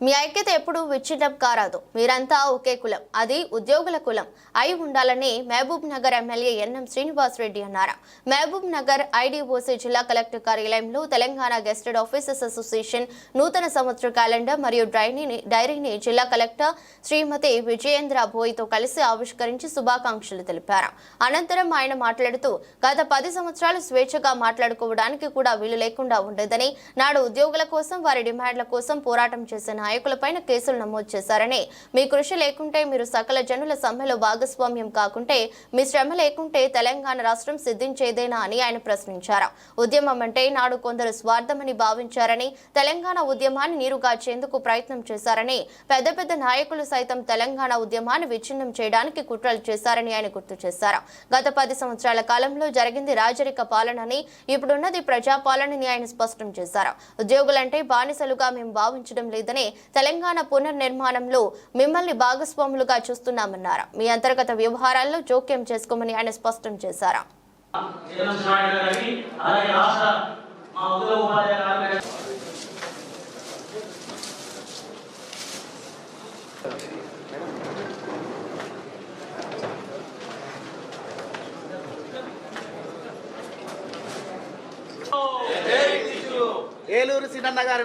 మీ ఐక్యత ఎప్పుడు విచ్ఛిన్నం కారాదు. మీరంతా ఒకే కులం. అది ఉద్యోగుల కులం. అయి ఉండాలని మహబూబ్ నగర్ ఎమ్మెల్యే ఎన్ఎం శ్రీనివాస్ రెడ్డి అన్నారు. మహబూబ్ నగర్ ఐడీఓసీ జిల్లా కలెక్టర్ కార్యాలయంలో తెలంగాణ గెస్టెడ్ ఆఫీసర్స్ అసోసియేషన్ నూతన సంవత్సర క్యాలెండర్ మరియు డైరీని డైరీని జిల్లా కలెక్టర్ శ్రీమతి విజయేంద్ర భోయ్తో కలిసి ఆవిష్కరించి శుభాకాంక్షలు తెలిపారు. అనంతరం ఆయన మాట్లాడుతూ గత పది సంవత్సరాలు స్వేచ్ఛగా మాట్లాడుకోవడానికి కూడా వీలు లేకుండా ఉండేదని నాడు ఉద్యోగుల కోసం వారి డిమాండ్ల కోసం పోరాటం చేసిన నాయకులపైన కేసులు నమోదు చేశారని. మీ కృషి లేకుంటే మీరు సకల జనుల సమ్మెలో భాగస్వామ్యం కాకుంటే మీ శ్రమ లేకుంటే తెలంగాణ రాష్ట్రం సిద్ధించేదేనా అని ఆయన ప్రశ్నించారు. ఉద్యమం అంటే నాడు కొందరు స్వార్థమని భావించారని తెలంగాణ ఉద్యమాన్ని నీరుగార్చేందుకు ప్రయత్నం చేశారని పెద్ద పెద్ద నాయకులు సైతం తెలంగాణ ఉద్యమాన్ని విచ్ఛిన్నం చేయడానికి కుట్రలు చేశారని ఆయన గుర్తు చేశారు. గత పది సంవత్సరాల కాలంలో జరిగింది రాజరిక పాలనని ఇప్పుడున్నది ప్రజాపాలనని ఆయన స్పష్టం చేశారు. ఉద్యోగులంటే బానిసలుగా మేము భావించడం లేదని తెలంగాణ పునర్నిర్మాణంలో మిమ్మల్ని భాగస్వాములుగా చూస్తున్నామన్నారు. మీ అంతర్గత వ్యవహారాల్లో జోక్యం చేసుకోమని ఆయన స్పష్టం చేశారు. ఏలూరు సినన్న గారు.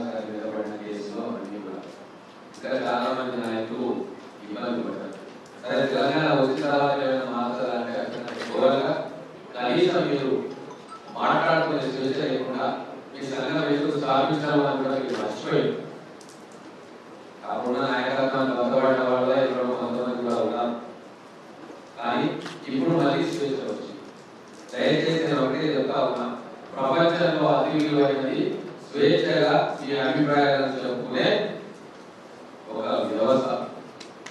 శ్రీనివాస్ గారి మీద పడిన కేసులో అన్ని కూడా ఇక్కడ చాలా మంది నాయకులు ఇబ్బంది పడ్డారు సరే తెలంగాణ వచ్చిన తర్వాత ఏమైనా మార్చాలంటే అక్కడ ఘోరంగా కనీసం మీరు మాట్లాడుకునే స్వేచ్ఛ లేకుండా మీ సంఘం ఎందుకు స్థాపించడం అని కూడా మీరు మర్చిపోయారు కాకుండా నాయకత్వాన్ని బతపడిన ఇక్కడ కొంతమంది కూడా ఉన్నారు కానీ ఇప్పుడు మళ్ళీ స్వేచ్ఛ వచ్చింది. దయచేసి నేను ఒకటే చెప్తా ఉన్నా. ప్రపంచంలో అతి విలువైనది స్వేచ్ఛగా మీ అభిప్రాయాలను చెప్పుకునే ఒక వ్యవస్థ.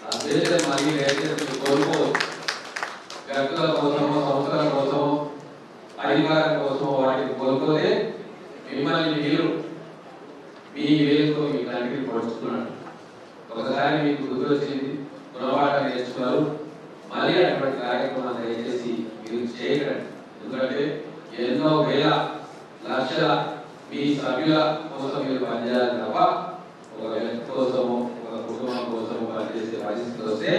ఆ స్వేచ్ఛ మళ్ళీ దయచేసి మీరు వ్యక్తుల కోసమో సంస్థల కోసమో అధికారం కోసమో వాటిని కోరుకోతే మిమ్మల్ని మీరు మీ వేలుతో మీ కంటికి పొడుచుకున్నాడు ఒకసారి మీకు గుర్తొచ్చింది గుణపాఠం నేర్చుకున్నారు. మళ్ళీ అటువంటి కార్యక్రమాలు దయచేసి మీరు చేయకండి. ఎందుకంటే ఎన్నో వేల లక్షల మీ సభ్యుల కోసం మీరు పనిచేయాలి తప్ప ఒక వ్యక్తి కోసము ఒక కుటుంబం కోసము పనిచేసే పరిస్థితి వస్తే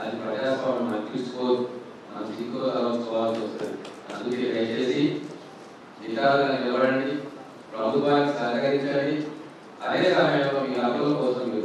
అది ప్రజాస్వామ్యం అనిపించుకోదు మనం సిగ్గుకోవాల్సి వస్తుంది అందుకే దయచేసి నిజాలుగా నిలబడండి ప్రభుత్వానికి సహకరించండి అదే సమయంలో మీ హక్కుల కోసం మీరు